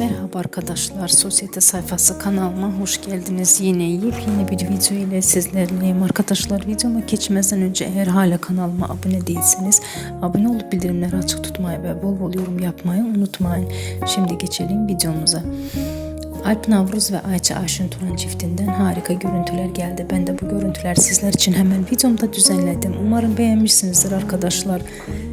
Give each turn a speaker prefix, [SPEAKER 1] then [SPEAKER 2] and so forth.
[SPEAKER 1] Merhaba arkadaşlar, Sosyete Sayfası kanalıma hoş geldiniz. Yine yepyeni bir video ile sizlerleyim. Arkadaşlar videoma geçmeden önce eğer hala kanalıma abone değilseniz abone olup bildirimleri açık tutmayı ve bol bol yorum yapmayı unutmayın. Şimdi geçelim videomuza. Alp Navruz ve Ayça Ayşin Turan çiftinden harika görüntüler geldi. Ben de bu görüntüler sizler için hemen videomda düzenledim. Umarım beğenmişsinizdir arkadaşlar.